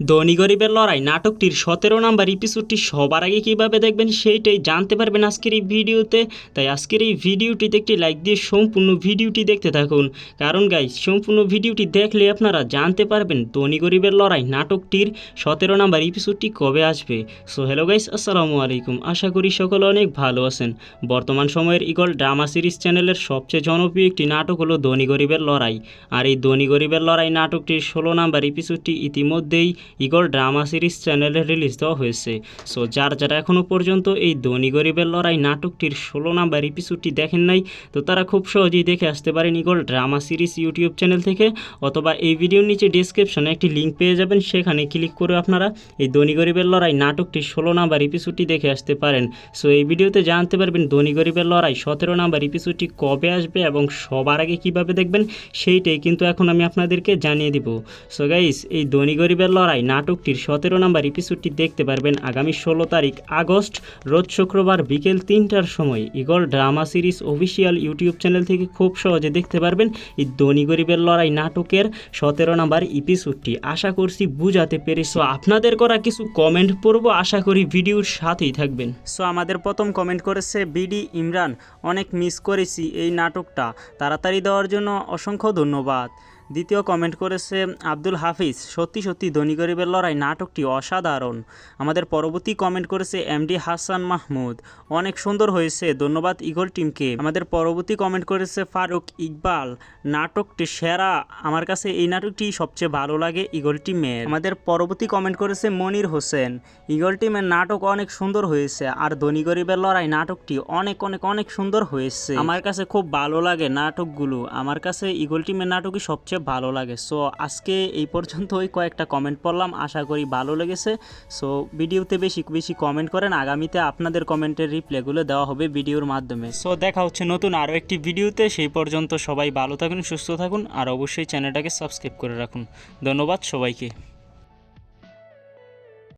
ধনী গরিবের লড়াই নাটকটির সতেরো নাম্বার এপিসোডটি সবার আগে কীভাবে দেখবেন সেইটাই জানতে পারবেন আজকের এই ভিডিওতে। তাই আজকের এই ভিডিওটিতে একটি লাইক দিয়ে সম্পূর্ণ ভিডিওটি দেখতে থাকুন। কারণ গাইজ সম্পূর্ণ ভিডিওটি দেখলে আপনারা জানতে পারবেন ধনী গরিবের লড়াই নাটকটির সতেরো নাম্বার এপিসোডটি কবে আসবে। সো হ্যালো গাইস আসসালামু আলাইকুম। আশা করি সকলে অনেক ভালো আছেন। বর্তমান সময়ের ইগল ড্রামা সিরিজ চ্যানেলের সবচেয়ে জনপ্রিয় একটি নাটক হলো ধনী গরিবের লড়াই। আর এই ধনী গরিবের লড়াই নাটকটির ষোলো নাম্বার এপিসোডটি ইতিমধ্যেই ইগল ড্রামা সিরিজ চ্যানেলে রিলিজ দেওয়া হয়েছে। সো যার যারা এখনও পর্যন্ত এই ধনী গরিবের লড়াই নাটকটির ষোলো নাম্বার এপিসোডটি দেখেন নাই, তো তারা খুব সহজেই দেখে আসতে পারেন eagle drama series YouTube channel থেকে, অথবা এই ভিডিওর নিচে ডিসক্রিপশনে একটি লিঙ্ক পেয়ে যাবেন, সেখানে ক্লিক করে আপনারা এই ধনী গরিবের লড়াই নাটকটির ষোলো নাম্বার এপিসোডটি দেখে আসতে পারেন। সো এই ভিডিওতে জানতে পারবেন ধনী গরিবের লড়াই সতেরো নাম্বার এপিসোডটি কবে আসবে এবং সবার আগে কীভাবে দেখবেন, সেইটাই কিন্তু এখন আমি আপনাদেরকে জানিয়ে দিব। সো গাইস এই ধনী গরিবের লড়াই নাটকটির সতেরো নম্বর এপিসোডটি দেখতে পারবেন আগামী ষোলো তারিখ, আগস্ট, রোজ শুক্রবার বিকেল তিনটার সময়। Eagle drama series official YouTube channel থেকে খুব সহজে দেখতে পারবেন এই ধনী গরিবের লড়াই নাটকের সতেরো নম্বর এপিসোডটি আশা করছি বুঝাতে পেরে সো আপনাদের করা কিছু কমেন্ট পড়ব, আশা করি ভিডিওর সাথেই থাকবেন। সো আমাদের প্রথম কমেন্ট করেছে বিডি ইমরান, অনেক মিস করেছি এই নাটকটা। তাড়াতাড়ি দেওয়ার জন্য অসংখ্য ধন্যবাদ। দ্বিতীয় কমেন্ট করেছে আব্দুল হাফিজ, সত্যি সত্যি ধনী গরিবের লড়াই নাটকটি অসাধারণ। আমাদের পরবর্তী কমেন্ট করেছে এমডি হাসান মাহমুদ, অনেক সুন্দর হয়েছে, ধন্যবাদ ইগল টিমকে আমাদের পরবর্তী কমেন্ট করেছে ফারুক ইকবাল, নাটকটি সেরা, আমার কাছে এই নাটকটি সবচেয়ে ভালো লাগে ইগল টিমের আমাদের পরবর্তী কমেন্ট করেছে মনির হোসেন ইগল টিমের নাটক অনেক সুন্দর হয়েছে, আর ধনী গরিবের লড়াই নাটকটি অনেক অনেক অনেক সুন্দর হয়েছে। আমার কাছে খুব ভালো লাগে নাটকগুলো, আমার কাছে ইগল টিমের নাটকই সবচেয়ে ভালো লাগে। সো আজকে এই পর্যন্ত ওই কয়েকটা কমেন্ট পড়লাম, আশা করি ভালো লেগেছে। সো ভিডিওতে বেশি বেশি কমেন্ট করেন, আগামীতে আপনাদের কমেন্টের রিপ্লাইগুলো দেওয়া হবে ভিডিওর মাধ্যমে। সো দেখা হচ্ছে নতুন আরও একটি ভিডিওতে, সেই পর্যন্ত সবাই ভালো থাকুন, সুস্থ থাকুন, আর অবশ্যই চ্যানেলটাকে সাবস্ক্রাইব করে রাখুন। ধন্যবাদ সবাইকে।